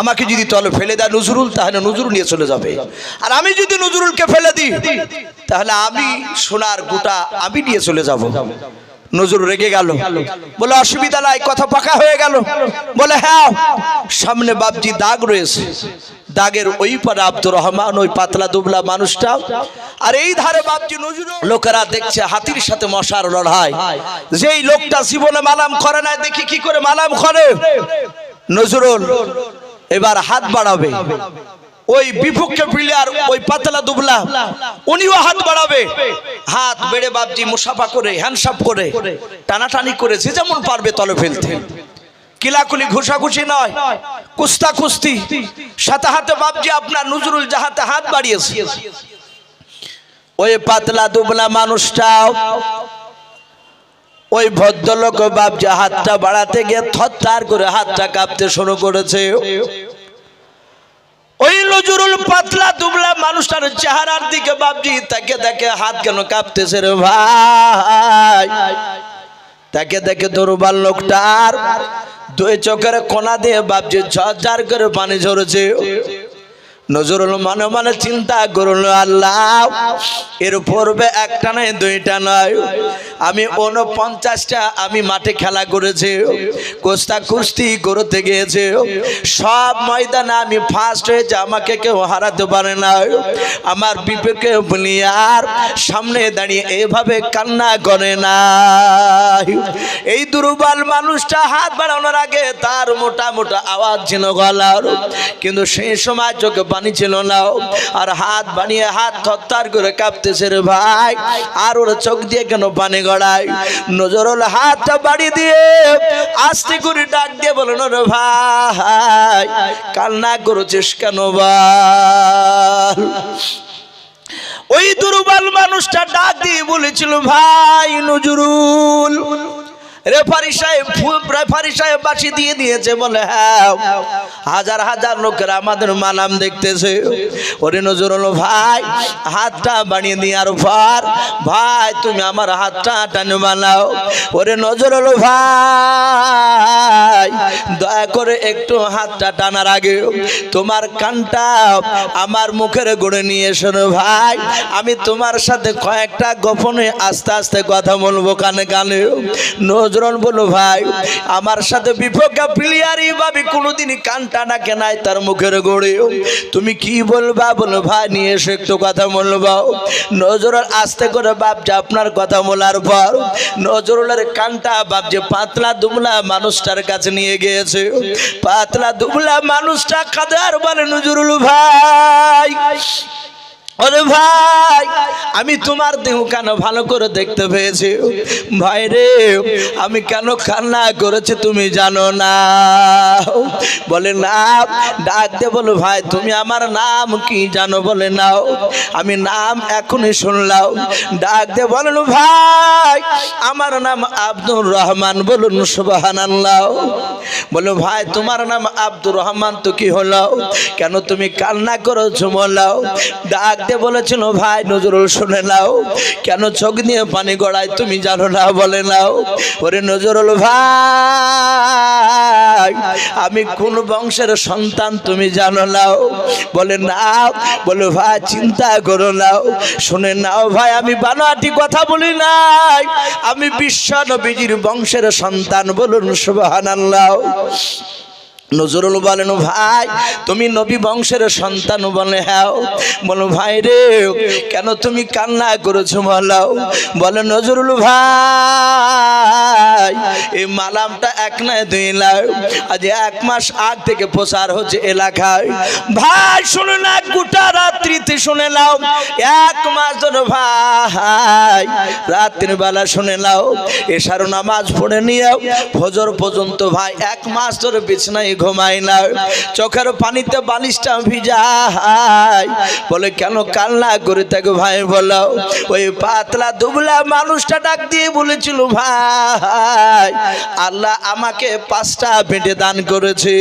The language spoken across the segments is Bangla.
আমাকে যদি তলে ফেলে দেয় নজরুল, তাহলে নজরুল নিয়ে চলে যাবে। আর আমি যদি নজরুলকে ফেলে দিই, তাহলে আমি সোনার গোটা আমি নিয়ে চলে যাব। নজরুল রেগে গেল। বলে, অসুবিধা নাই, কথা পাকা হয়ে গেল। বলে হ্যাঁ সামনে বাপজি দাগ রয়েছে। দাগের ওই পারে আব্দুর রহমান, ওই পাতলা দুবলা মানুষটা। আর এই ধারে বাপজি নজরুল, লোকেরা দেখছে হাতির সাথে মশার লড়াই। যেই লোকটা জীবনে মালাম করে না দেখি কি করে মালাম করে? নজরুল এবার হাত বাড়াবে। ওই বিপক্ষ প্লেয়ার ওই পাতলা দুবলা, উনিও হাত বাড়াবে। হাত বেড়ে বাপজি মুসাফা করে হ্যান্ডসাপ করে, টানাটানি করে, যে যেমন পারবে তলে ফেলতে। কিলাকুলি ঘুষাঘুষি নয় কুস্তা কুস্তি সাথে হাতে বাপজি আপনার নজরুল জাহাতে হাত বাড়িয়েছে। ওই পাতলা দুবলা মানুষটাও ওই ভদ্রলোক বাপজি হাতটা বাড়াতে গিয়ে থরথার করে হাতটা কাঁপতে শুরু করেছে। ওই নজরুল পাতলা দুবলা মানুষটার চেহারার দিকে বাপজি তাকে দেখে হাত কেন কাঁপতেছে রে ভাই? তাকে দেখে দুর্বল লোকটার দুই চোখের কোনা দিয়ে বাপজি ঝরঝর করে পানি ঝরেছে। নজরুল মনে মনে চিন্তা করল আল্লাহ। এর পূর্বে একটা নয়, দুইটা নয়। আমি উনপঞ্চাশটা আমি মাঠে খেলা করেছি। কোস্তা কুস্তি করতে গিয়েছে। সব ময়দানে আমি ফার্স্ট হয়েছে, আমাকে কেউ হারাতে পারে না। আমার বিপেকে আর সামনে দাঁড়িয়ে এভাবে কান্না করে না। এই দুর্বল মানুষটা হাত বাড়ানোর আগে তার মোটা মোটা আওয়াজ ছিল গলার। কিন্তু সেই সময় চোখে পানি ছিল না। আর হাত বানিয়ে হাত থরথর করে কাঁপতেছে রে ভাই। আর ওর চোখ দিয়ে কেন পানি গড়ায়? নজরুল হাতটা বাড়ি দিয়ে আস্তে করে ডাক দিয়ে বলল রে ভাই, কান্না করেছিস কেন বল? ওই দুর্বল মানুষটা ডাক দিয়ে বলেছিল, ভাই নজরুল রেফারি সাহেব রেফারি সাহেব বাসি দিয়ে দিয়েছে, বলে হ্যাঁ হাজার হাজার লোকেরা আমাদের মালাম দেখতেছে। ওরে নজরুল ভাই, হাতটা বানিয়ে দিয়ে আর পর ভাই, তুমি আমার হাতটা টানে বানাও। ওরে নজরুল ভাই, দয়া করে একটু হাতটা টানার আগে তোমার কানটা আমার মুখের গড়ে নিয়ে এসো ভাই। আমি তোমার সাথে কয়েকটা গোপনে আস্তে আস্তে কথা বলব কানে কানে। নজরুল বলো ভাই, আমার সাথে বিপক্ষে প্লেয়ারই ভাবি কোনোদিনই কানটা না কেনাই তার মুখের গড়ে। তুমি কি বলবা? বলো ভাই, নিয়ে এসে একটু কথা বলবা নজরুল আস্তে করে বাপজা আপনার কথা বলার পর, নজরুলের কানটা বাপজে পাতলা দুবলা মানুষটার কাছে নিয়ে গিয়েছে। পাতলা দুবলা মানুষটা কাদার বলে, নজরুল ভাই ওরে ভাই, আমি তোমার দেহ কেন ভালো করে দেখতে পেয়েছি? ভাই রে, আমি কেন কান্না করেছি তুমি জানো না? বলে না ডাক দে বলো, ভাই, তুমি আমার নাম কি জানো? বলে নাও, আমি নাম এখনই শুনলাম। ডাক দে বলেন, ভাই, আমার নাম আব্দুর রহমান। বলুন সুবাহান বলো, ভাই, তোমার নাম আব্দুর রহমান তো কি হলো? কেন তুমি কান্না করেছ বলাও ডাক দিয়ে বলেছিল, ভাই, নজরুল শুনে নাও। কেন চোখ দিয়ে পানি গড়ায় তুমি জানো না, বলে নাও। ওরে নজরুল ভাই, আমি কোন বংশের সন্তান তুমি জানো নাও বলে নাও বলে, ভাই, চিন্তা করো নাও শুনে নাও, ভাই, আমি বানোয়াটি কথা বলি নাই। আমি বিশ্ব নবীজির বংশের সন্তান, বলুন সুবহানাল্লাহ। নজরুল বলেন, ভাই, তুমি নবী বংশের সন্তান বলে হ্যাঁ বলো, ভাই রে, কেন তুমি কান্না করেছ বলাও বলে, নজরুল ভাই, এই মালামটা এক নয় দুই লাখ। আজ এক মাস আগ থেকে প্রচার হচ্ছে এলাকায়। ভাই, শুনে না, গোটা রাত্রিতে শুনে নাও। এক মাস ধরে, ভাই, রাত্রির বেলা শুনে নাও। এসারও নামাজ পড়ে নিয়েও ফজর পর্যন্ত, ভাই, এক মাস ধরে বিছনায় ঘুমাই না। চোখের পানিতে বালিশটা ভিজাই বলে, কেন কান্না করে থাকে ভাই? বলো, ওই পাতলা দুবলা মানুষটা ডাক দিয়ে বলেছিল ভাই, আল্লাহ আমাকে পাঁচটা বেঁটে দান করেছে।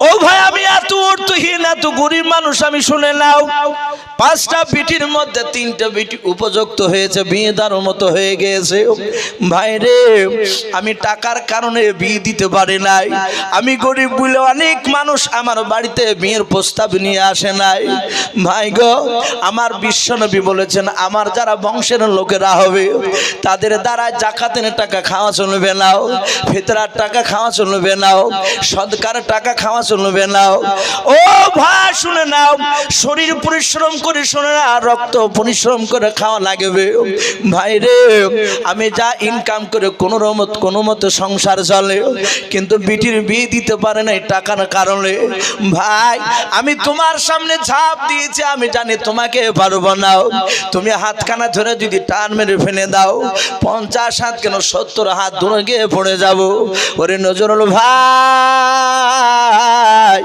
ও ভাই, আমি এত অর্থহীন এত গরিব মানুষ, আমি শুনে নাও। পাঁচটা বিটির মধ্যে তিনটা বিটি উপযুক্ত হয়েছে, বিয়ে দেওয়ার মতো হয়ে গিয়েছে ভাই রে, আমি টাকার কারণে বিয়ে দিতে পারি নাই। আমি গরিব বলে অনেক মানুষ আমার বাড়িতে বিয়ের প্রস্তাব নিয়ে আসে নাই। ভাই গো, আমার বিশ্বনবী বলেছেন, আমার যারা বংশের লোকেরা হবে, তাদের দ্বারা জাকাতের টাকা খাওয়া চলবে নাও ফেতরার টাকা খাওয়া চলবে নাও সদকার টাকা খাওয়া চলবে নাও। ও ভাই, শুনে নাও। শরীর পরিশ্রম করে শুনে না রক্ত পরিশ্রম করে খাওয়া লাগবে। ভাই রে, আমি যা ইনকাম করে কোনো রমত, কোনো মতো সংসার চলে, কিন্তু বিটির বিয়ে দিতে পারে না টাকার কারণে। ভাই, আমি তোমার সামনে ঝাঁপ দিয়েছি, আমি জানি তোমাকে পারব না। তুমি হাতখানা ধরে যদি টান মেরে ফেলে দাও, পঞ্চাশ হাত কেন সত্তর হাত দূরে গিয়ে পড়ে যাব? ওরে নজরুল ভাই। যায়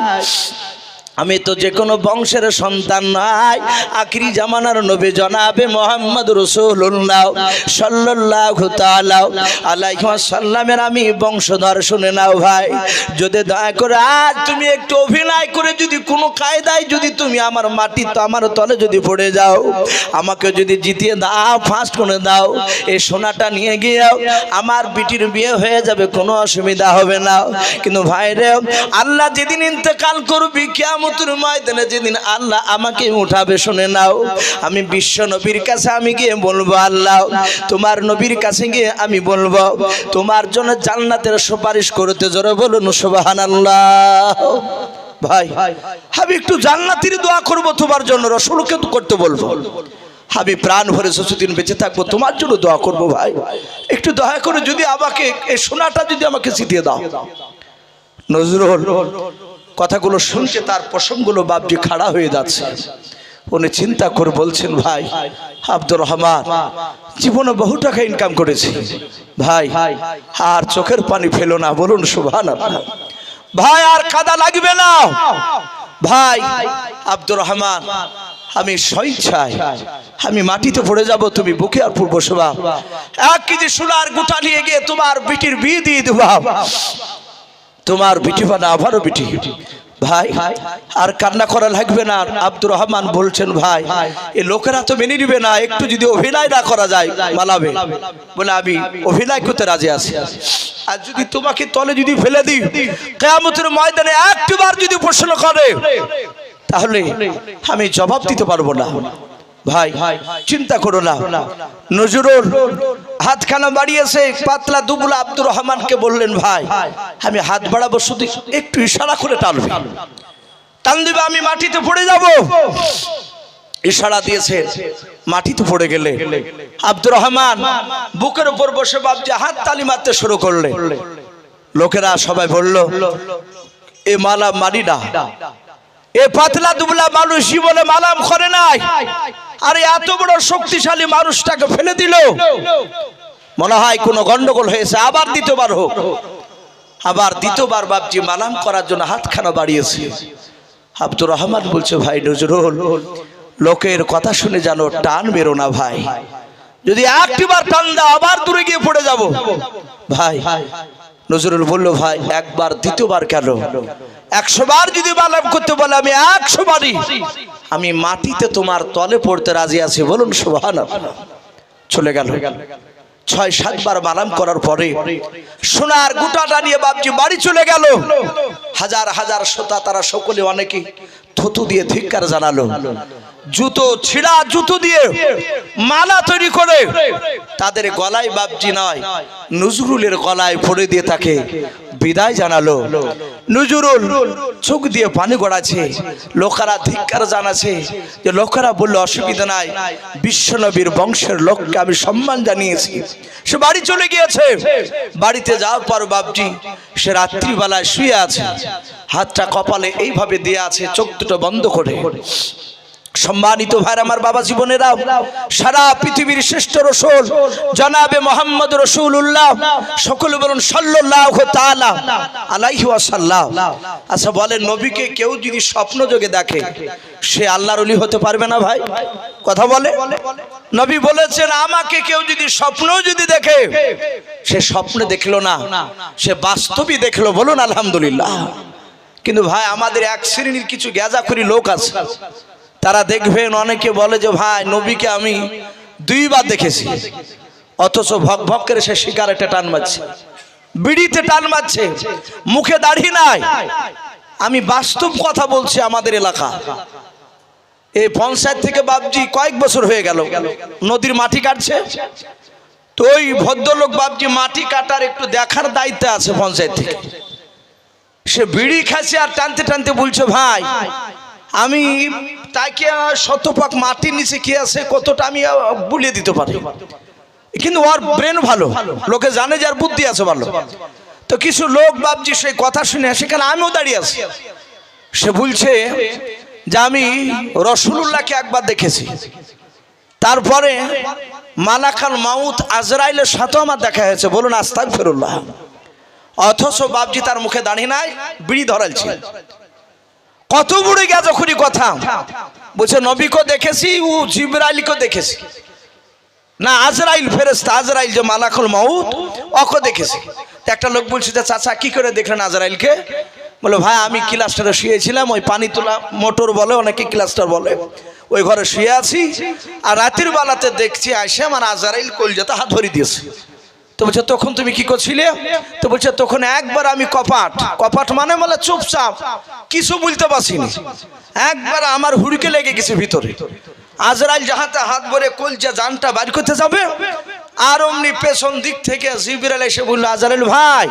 আমি তো যে কোনো বংশের সন্তান নাই। আখরি জামানার নবী জনাবে মোহাম্মদ রসুল্লাহ সাল্লাহ তালাও আলাইহিমা সাল্লামের আমি বংশধর, শুনে নাও ভাই। যদি দয়া করে আজ তুমি একটু অভিনয় করে যদি কোনো কায়দায় যদি তুমি আমার মাটি তো আমার তলে যদি পড়ে যাও, আমাকে যদি জিতিয়ে দাও ফার্স্ট করে দাও, এই সোনাটা নিয়ে গিয়েও আমার বিটির বিয়ে হয়ে যাবে, কোনো অসুবিধা হবে না। কিন্তু ভাই রে আল্লাহ যেদিন ইন্তেকাল করবি কিয়ামতের ময়দানে যেদিন আল্লাহ আমাকে উঠাবে, শুনে নাও। আমি বিশ্ব নবীর কাছে আমি গিয়ে বলব, আল্লাহ, তোমার নবীর কাছে গিয়ে আমি বলব, তোমার জন্য জান্নাতের সুপারিশ করতে জোরে বলুন, সুবহানাল্লাহ। ভাই আমি একটু জান্নাতির দোয়া করব তোমার জন্য, রসুলকে তো করতে বলব। আমি প্রাণ ভরে যতদিন বেঁচে থাকব, তোমার জন্য দোয়া করব, ভাই। একটু দয়া করে যদি আমাকে এই সোনাটা যদি আমাকে জিতিয়ে দাও। নজরুল কথাগুলো শুনছে তার প্রসঙ্গগুলো বাপজি খাড়া হয়ে যাচ্ছে। উনি চিন্তা করে বলছেন, ভাই, আব্দুর রহমান, জীবনে বহু টাকা ইনকাম করেছি। ভাই, আর চোখের পানি ফেলো না, বলুন সুভান ভাই, আর কাদা লাগবে না। ভাই, আব্দুর রহমান, আমি স্বেচ্ছায় আমি মাটিতে পড়ে যাব, তুমি বুকে আর পূর্ব শোভা। এক কেজি সোনার গোটা নিয়ে গিয়ে তোমার বিটির বিয়ে দিয়ে দেবা। তোমার বিটি বানা আবারও বিটি ভাই, আর কান্না করা লাগবে না। আব্দুর রহমান বলছেন, ভাই, এ লোকেরা তো মেনে নিবে না, একটু যদি অভিনয় না করা যায় মালাবে বলে, আমি অভিনয় করতে রাজি আছি। আর যদি তোমাকে তলে যদি ফেলে দিই, কেয়ামতের ময়দানে একটিবার যদি প্রশ্ন করে, তাহলে আমি জবাব দিতে পারব না। ভাই, চিন্তা করো না। নজরুল হাতখানা বাড়িয়েছে, পাতলা দুবুলা আব্দুর রহমানকে বললেন, ভাই, আমি হাত বাড়াবো শুধু একটু ইশারা করে টানবে। টান দিবে, আমি মাটিতে পড়ে যাব। ইশারা দিয়েছে, মাটিতে পড়ে গেলে। আব্দুর রহমান বুকের উপর বসে বাবজি হাত তালি মারতে শুরু করলে। লোকেরা সবাই বলল, এ মালা মারি না। এ পাতলা দুবলা মানুষ জীবনে মালাম করে নাই। আরে এত বড় শক্তিশালী মানুষটাকে ফেলে দিল। মনে হয় কোনো গন্ডগোল হয়েছে, আবার দ্বিতীয়বার হোক। আবার দ্বিতীয়বার বাপজি মালাম করার জন্য হাতখানা বাড়িয়েছে। আব্দুর রহমান বলছে, ভাই নজরুল, লোকের কথা শুনে যেন টান বেরো না ভাই। যদি একটিবার টান দাও, আবার দূরে গিয়ে পড়ে যাব। ভাই নজরুল বলল, ভাই, একবার, দ্বিতীয়বার কেন? একশো বার যদি বালাম করতে বলে, আমি একশো বারই আমি মাটিতে তোমার তলে পড়তে রাজি আছি। বলুন সুবহান চলে গেল। ছয়, সাতবার বালাম করার পরে সোনার গোটাটা নিয়ে বাপজি বাড়ি চলে গেল। হাজার হাজার শ্রোতা, তারা সকলে অনেকে থুতু দিয়ে ধিক্কার জানালো। জুতো, ছিঁড়া জুতো দিয়ে মালা তৈরি করে। তাদের গলায় বাপজি নয়, নজরুলের গলায় পড়ে দিয়ে তাকে বিদায় জানালো। নজরুল চোখ দিয়ে পানি গড়াছে লোকেরা ধিক্কার জানাছে যে লোকেরা বলল, অসুবিধা নাই বিশ্বনবীর বংশের লোককে আমি সম্মান জানিয়েছি। সে বাড়ি চলে গিয়েছে। বাড়িতে যাওয়ার পর বাপজি সে রাত্রিবেলায় শুয়ে আছে, হাতটা কপালে এইভাবে দিয়ে আছে, চোখ দুটো বন্ধ করে। সম্মানিত ভাইর আমার বাবা জীবনেরা সারা পৃথিবীর শ্রেষ্ঠ রসুল, জনাবে মোহাম্মদ রসুল উল্লাহ সকলে বলুন সাল্লাহ তাআলা আলাইহি ওয়াসাল্লাম। আচ্ছা বলেন, নবীকে কেউ যদি স্বপ্ন যোগে দেখে, সে আল্লাহর অলি হতে পারবে না ভাই? কথা বলে? নবী বলেছেন, আমাকে কেউ যদি স্বপ্ন যদি দেখে, সে স্বপ্নে দেখল না, সে বাস্তবই দেখল, বলুন আলহামদুলিল্লাহ। কিন্তু ভাই, আমাদের এক শ্রেণির কিছু গ্যাজাখুরি লোক আছে। তারা দেখবেন অনেকে বলে যে, ভাই, নবীকে আমি দুইবার দেখেছি। অথচ ভক ভক করে সে শিকারেটে টান মারছে, বিড়িতে টান মারছে, মুখে দাড়ি নাই। আমি বাস্তব কথা বলছি আমাদের এলাকা। এই পঞ্চায়েত থেকে বাবজি কয়েক বছর হয়ে গেল, নদীর মাটি কাটছে। তো ওই ভদ্রলোক বাবজি মাটি কাটার একটু দেখার দায়িত্ব আছে পঞ্চায়েত থেকে। সে বিড়ি খাচ্ছে আর টানতে টানতে বলছে, ভাই আমি তাকে শতপাক মাটির নিচে কি আছে কতটা আমি বুলিয়ে দিতে পারি। কিন্তু ওর ব্রেন ভালো। লোকে জানে যার বুদ্ধি আছে ভালো। তো কিছু লোক বাবজি সেই কথা শুনে সেখানে আমিও দাঁড়িয়ে আছি। সে বলছে যে আমি রসুল্লাহকে একবার দেখেছি। তারপরে মালাকাল মাউত আজরাইলের সাথেও আমার দেখা হয়েছে। বলুন আস্তাক ফেরুল্লাহ অথচ বাবজি তার মুখে দাঁড়িয়ে নাই, বিড়ি ধরালছে কত বুড়ে গেছে খুনি কথা। বলছে, নবীকে দেখেছি, ও জিবরাইলকে দেখেছি। না, আজরাইল ফেরেস্তা আজরাইল যে মালাকুল মাউত অকে দেখেছি। একটা লোক বলছে যে, চাচা, কি করে দেখলেন আজরাইলকে? বলে, ভাই, আমি ক্লাস্টারে শুয়েছিলাম, ওই পানি তোলা মোটর বলে, অনেকে ক্লাস্টার বলে। ওই ঘরে শুয়ে আছি, আর রাতের বেলাতে দেখছি আসে আমার আজরাইল কলজাতে হাত ধরে দিয়েছে। তো বলছে তখন তুমি কি করছিলে? তো বলছে তখন একবার আমি কপাট। কপাট মানে বলে চুপচাপ। কিছু বলতে পারছিনি। একবার আমার হুড়কে লেগে গেছে ভিতরে। আজরাইল যাহাতে হাত ভরে কলজা জানটা বাইর করতে যাবে আর অমনি পেছন দিক থেকে জিবিরাল এসে বলল আজরাইল ভাই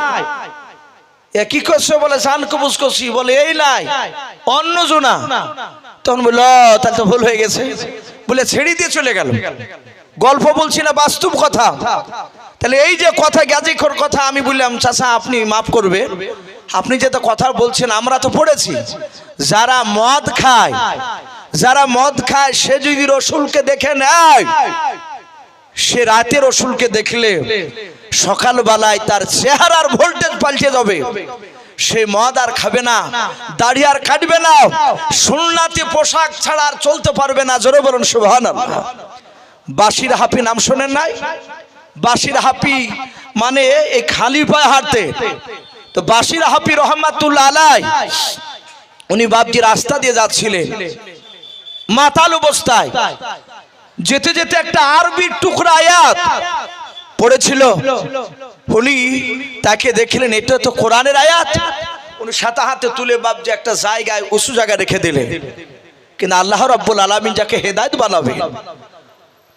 এ কি করছ? বলে জান কবুজ করছি। বলে এই নাই অন্য জোনা। তখন বলল "ও, তাহলে তো ভুল হয়ে গেছে। বলে ছেড়ে দিয়ে চলে গেল। গল্প বলছি না, বাস্তব কথা। তাহলে এই যে কথা, গাজিখর কথা আমি বললাম, চাচা, আপনি মাফ করবে। আপনি যেটা কথা বলছেন, আমরা তো পড়েছি। যারা মদ খায়, যারা মদ খায়, সে যদি রসুলকে দেখে নেয়, সে রাতে রসুলকে দেখলে সকালবেলায় তার চেহারার ভোল্টেজ পাল্টে যাবে। সে মদ আর খাবে না, দাড়ি আর কাটবে না, সুন্নাতি পোশাক ছাড়া আর চলতে পারবে না। জোরে বলুন সুবহান বাসির হাফি নাম শোনেন নাই? বাসির হাফি মানে এই খালি পায়ে হাঁটতে। তো বাসির হাফি রহমাতুল্লাহ আলাই, উনি বাপজি রাস্তা দিয়ে যাচ্ছিলেন। মাতাল অবস্থায়। যেতে যেতে একটা আরবি টুকরা আয়াত পড়েছিল। উনি তাকে দেখলেন, এটা তো কোরআনের আয়াত। উনি সাতা হাতে তুলে বাপজি একটা জায়গায়, উঁচু জায়গায় রেখে দিলেন। কিন্তু আল্লাহ রাব্বুল আলামিন যাকে হেদায়েত বানাবে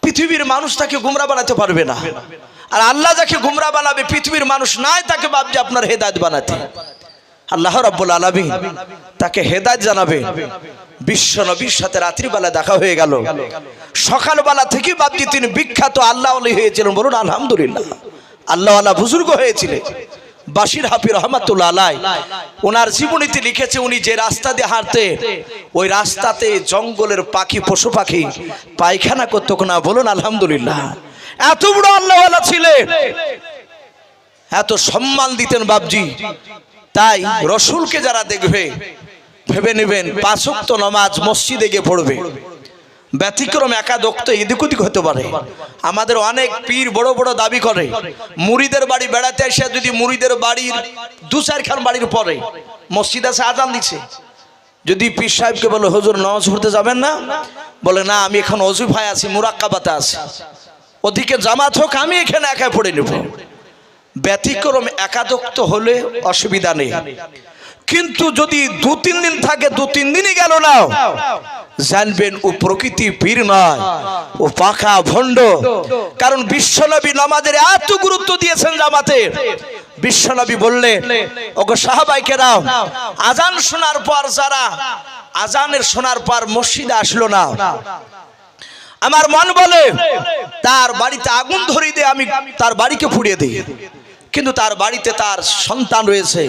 পৃথিবীর মানুষ তাকে গুমরা বানাতে পারবে না। আর আল্লাহ যাকে গুমরা বানাবে, পৃথিবীর মানুষ নাই, তাকে বাপজি আপনার হেদায়েত বানাতে। আল্লাহ রাব্বুল আলামিন তাকে হেদায়েত জানাবে। বিশ্ব নবীর সাথে রাত্রিবেলা দেখা হয়ে গেল। সকালবেলা থেকে বাপজি তিনি বিখ্যাত আল্লাহ আলী হয়েছিলেন। বলুন, আলহামদুলিল্লাহ। আল্লাহ আল্লাহ বুজুর্গ হয়েছিলেন। বাসির হাফি রহমাতুল্লাহ আলাই, ওনার জীবনীতে লিখেছে উনি যে রাস্তা দিয়ে হাঁটতে, ওই রাস্তাতে জঙ্গলের পাখি, পশু পাখি পায়খানা করতো না বলুন, আলহামদুলিল্লাহ। এত বড় আল্লাহ ছিলেন। এত সম্মান দিতেন বাবজি তাই রসুলকে যারা দেখবে, ভেবে নেবেন পাঁচক্ত নমাজ মসজিদে গিয়ে পড়বে। ব্যতিক্রম একাদক্ত এদিক ওদিক হতে পারে। আমাদের অনেক পীর বড় বড় দাবি করে, মুড়িদের বাড়ি বেড়াতে এসে যদি মুড়িদের বাড়ির দু চারখান বাড়ির পরে মসজিদ আছে আজান দিচ্ছে যদি পীর সাহেবকে বলে, হজুর, নামাজ পড়তে যাবেন না? বলে, না, আমি এখন অজুফায় আছি, মুরাক্কাবাতে আছি। ওদিকে জামাত হোক, আমি এখানে একা পড়ে নেব। ব্যতিক্রম একাদক্ত হলে অসুবিধা নেই। কিন্তু যদি দু, তিন দিন থাকে, দু, তিন দিনই গেল না। জানবেন, ও প্রকৃতি বীর নয়, ও পাখা ভণ্ড। কারণ বিশ্বনবী নামাজের এত গুরুত্ব দিয়েছেন জামাতে। বিশ্বনবী বললেন, ওগো সাহাবাইকেরা আজান শোনার পর যারা, আজানের শোনার পর মসজিদে আসলো না। আমার মন বলে, তার বাড়িতে আগুন ধরিয়ে দিয়ে আমি তার বাড়িকে ফুড়িয়ে দিই। কিন্তু তার বাড়িতে তার সন্তান রয়েছে।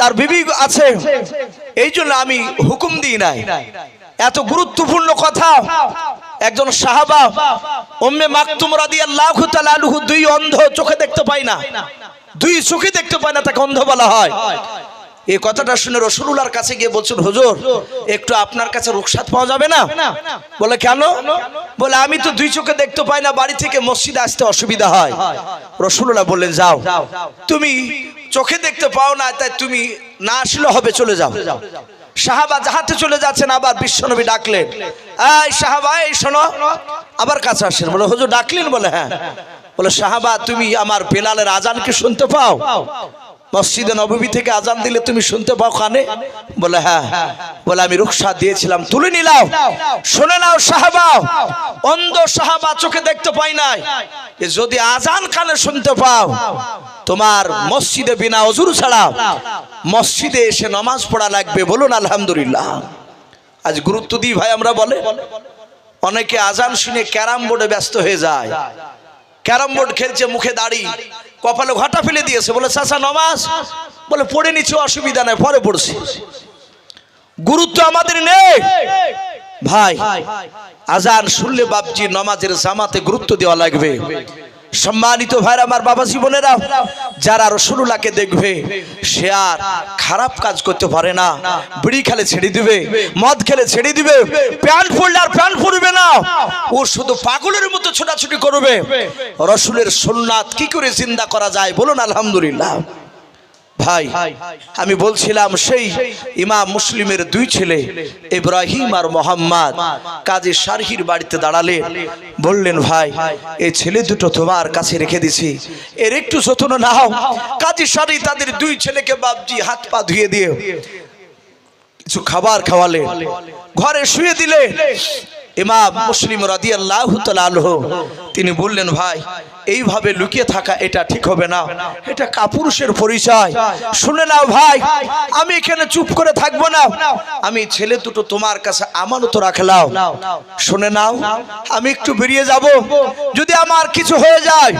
তার বিবি আছে। এই জন্য আমি হুকুম দিই নাই। এত গুরুত্বপূর্ণ কথা। একজন সাহাবা ওম্মে মাকতুম তাআলা আনহু দুই অন্ধ চোখে দেখতে পায় না। দুই চোখে দেখতে পায় না, তাকে অন্ধ বলা হয়। এই কথাটা শুনে রসুলুল্লাহর কাছে গিয়ে বলছেন হুজুর একটু আপনার কাছে রুখসাত পাওয়া যাবে না? বলে কেন? বলে আমি তো দুই চোখে দেখতে পাই না বাড়ি থেকে মসজিদে আসতে অসুবিধা হয়। রসুল্লাহ বললেন যাও। তুমি চোখে দেখতে পাও না তাই তুমি না আসলে হবে চলে যাও। সাহাবা যাহাতে চলে যাচ্ছেন আবার বিশ্বনবী ডাকলেন এই সাহাবা এই শোনো আবার কাছে আসেন। বলে হুজুর ডাকলেন বলে হ্যাঁ। বলে সাহাবা তুমি আমার বেলালের আজান কি শুনতে পাও। মসজিদে নববী থেকে আজান দিলে তুমি শুনতে পাও কানে? বলে হ্যাঁ। বলে, আমি রুকসা দিয়েছিলাম, তুলে নিলাম শুনে নাও, সাহাবা। অন্ধ সাহাবা চোখে দেখতে পাই নাই। যদি আজান কানে শুনতে পাও, তোমার মসজিদে বিনা অজুর ছাড়া মসজিদে এসে নামাজ পড়া লাগবে বলুন, আলহামদুলিল্লাহ। আজ গুরুত্ব দিই ভাই, আমরা বলে, অনেকে আজান শুনে ক্যারাম বোর্ডে ব্যস্ত হয়ে যায়। ক্যারাম বোর্ড খেলছে, মুখে দাড়ি। কপালে ঘাটা ফেলে দিয়েছে। বলে, চাচা, নমাজ? বলে, পড়ে নিচ্ছে, অসুবিধা নাই, পরে পড়ছি। গুরুত্ব আমাদের নেই। ভাই, আজান শুনলে বাপজি নমাজের জামাতে গুরুত্ব দেওয়া লাগবে। সম্মানিত ভাইরা, আমার বাবা জীবনেরা যারা রসুল্লাহকে দেখবে, সে আর খারাপ কাজ করতে পারে না। বিড়ি খেলে ছেড়ে দিবে, মদ খেলে ছেড়ে দিবে প্যান্ট ফুললে আর প্যান্ট ফুলবে না। ও শুধু পাগলের মতো ছোটাছুটি করবে। রসুলের সোননাথ কি করে চিন্তা করা যায়? বলুন, আলহামদুলিল্লাহ। ভাই আমি বলছিলাম সেই ইমাম মুসলিমের দুই ছেলে ইব্রাহিম আর মোহাম্মদ কাজী সারহির বাড়িতে দাঁড়ালে বললেন ভাই এই ছেলে দুটো তোমার কাছে রেখে দিছি। এর একটু যত্ন নাও। কাজী সারি তাদের দুই ছেলেকে বাপজি হাত পা ধুয়ে দিয়ে কিছু খাবার খাওয়ালে। ঘরে শুয়ে দিলে ইমাম মুসলিম রাদিয়াল্লাহু তাআলা আনহু, তিনি বললেন, ভাই, এইভাবে লুকিয়ে থাকা এটা ঠিক হবে না। এটা কাপুরুষের পরিচয়। শুনে নাও, ভাই, আমি এখানে চুপ করে থাকব না। আমি ছেলে দুটো তোমার কাছে আমানত রাখলাম। শুনে নাও, আমি একটু বেরিয়ে যাব। যদি আমার কিছু হয়ে যায়,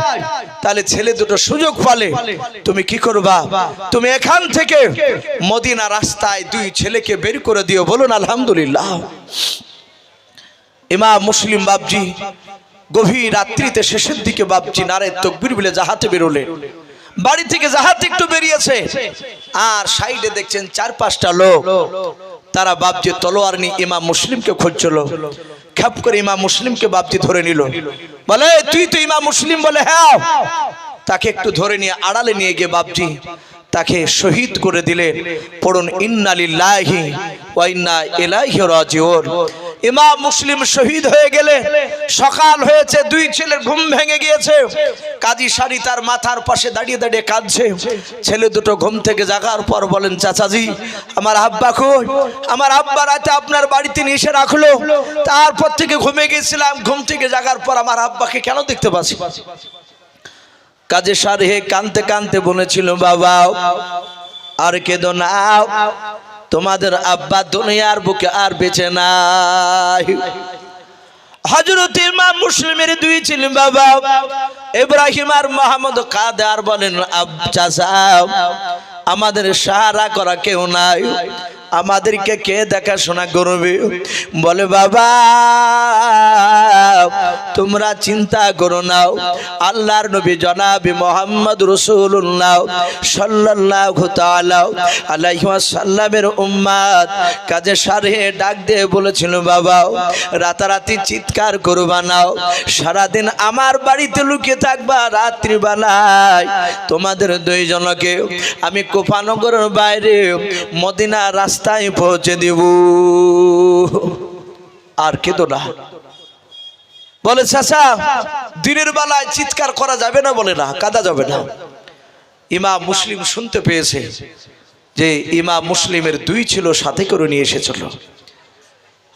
তাহলে ছেলে দুটো সুযোগ পালে। তুমি কি করবা? তুমি এখান থেকে মদিনা রাস্তায় দুই ছেলেকে বের করে দিও। বলুন, আলহামদুলিল্লাহ। ইমাম মুসলিম বাবজি গভীর রাত্রিতে শেষের দিকে বাবজি নারে তকবির বলে জাহাতে বেরোলে। বাড়ি থেকে জাহাতে একটু বেরিয়েছে। আর সাইডে দেখছেন চার পাঁচটা লোক। তারা বাবজি তলোয়ার নিয়ে ইমা মুসলিমকে খুঁজছিল। খ্যাপ করে ইমা মুসলিমকে বাবজি ধরে নিল। বলে তুই তো ইমা মুসলিম বলে হ্যাঁ। তাকে একটু ধরে নিয়ে আড়ালে নিয়ে গিয়ে বাবজি তাকে শহীদ করে দিলেন। পড়ুন ইন্নালিল্লাহি ওয়া ইন্না ইলাইহি রাজিউন। ইমাম মুসলিম শহীদ হয়ে গেলে সকাল হয়েছে দুই ছেলের ঘুম ভেঙে গিয়েছে। কাজী শাড়ি তার মাথার পাশে দাঁড়িয়ে দাঁড়িয়ে কাঁদছে। ছেলে দুটো ঘুম থেকে জাগার পর বলেন চাচাজি আমার আব্বা কই? আমার আব্বা রাতে আপনার বাড়িতে নিয়ে এসে রাখল। তারপর থেকে ঘুমে গেছিলাম ঘুম থেকে জাগার পর আমার আব্বাকে কেন দেখতে পাচ্ছি? কাজে সার হে কানতে কানতে বলেছিল বাবা আর কেঁদো নাও তোমাদের আব্বা দুনিয়ার বুকে আর বেঁচে নাই। হজরত ইমাম মুসলিমের দুই ছিলেন বাবা, ইব্রাহিম আর মোহাম্মদ কাদার বলেন আব্বা আমাদের সাহারা করা কেউ নাই। আমাদেরকে কে দেখাশোনা করবে? বলে, বাবা, তোমরা চিন্তা করো নাও আল্লাহর নবী জনাবি মোহাম্মদ রসুল্লাহ আলাইহি ওয়াসাল্লামের উম্মাদ কাজে সারে ডাক দিয়ে বলেছিল, বাবা, রাতারাতি চিৎকার করবা নাও সারাদিন আমার বাড়িতে লুকিয়ে থাকবা রাত্রিবেলায়। তোমাদের দুইজনকে আমি কোফানগরের বাইরে মদিনা রাস্তায় পৌঁছে দিব। আর কেঁদো না। বলে, চাচা, দিনের বেলায় চিৎকার করা যাবে না, বলে, না, কাদা যাবে না। ইমা মুসলিম শুনতে পেয়েছে যে ইমা মুসলিমের দুই ছিল সাথে করে নিয়ে এসেছিল।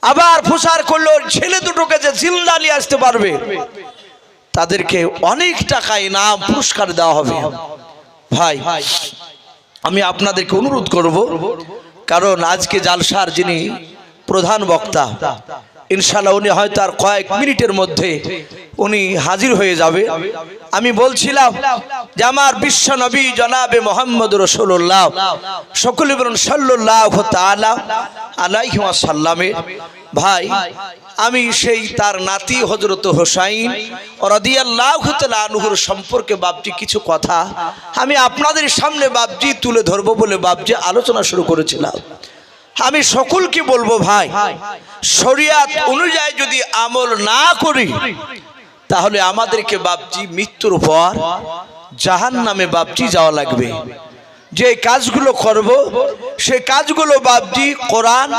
আবার ফুসার করল, ছেলে দুটোকে যে জিন্দা নিয়ে আসতে পারবে, তাদেরকে অনেক টাকা ইনাম, পুরস্কার দেওয়া হবে। ভাই, আমি আপনাদেরকে অনুরোধ করব কারণ আজকে জালসার যিনি প্রধান বক্তা ইনশাল্লাহ উনি হয়তো আর কয়েক মিনিটের মধ্যে উনি হাজির হয়ে যাবে। আমি বলছিলাম যে আমার বিশ্ব নবী জনাবে মোহাম্মদ রসুল্লাহ সকলে বলুন সাল্লাহ সাল্লামের ভাই। আমি সেই তার নাতি হজরত হোসাইন আনুহুর সম্পর্কে বাবজি কিছু কথা আমি আপনাদের সামনে বাবজি তুলে ধরবো বলে বাবজি আলোচনা শুরু করেছিলাম। আমি সকলকে বলব ভাই শরিয়াত অনুযায়ী যদি আমল না করি তাহলে আমাদেরকে বাপজি মৃত্যুর পর জাহান নামে বাপজি যাওয়া লাগবে। যে কাজগুলো করব সে কাজগুলো বাবজি কোরআন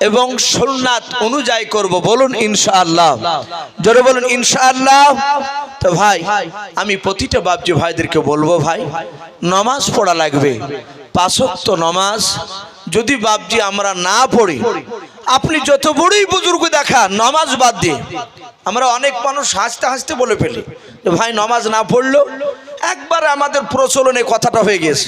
এবং সুন্নাত অনুযায়ী করব। বলুন ইনশাআল্লাহ। জোরে বলুন ইনশাআল্লাহ। তো ভাই আমি প্রতিটা বাবজি ভাইদেরকে বলব ভাই নামাজ পড়া লাগবে। পাঁচক্ত নামাজ যদি বাপজি আমরা না পড়ি, আপনি যত বড়ই বুজুর্গ দেখা, নমাজ বাদ দিয়ে, আমরা অনেক মানুষ হাসতে হাসতে বলে ফেলি ভাই, নমাজ না পড়ল একবার আমাদের প্রচলনে কথাটা হয়ে গেছে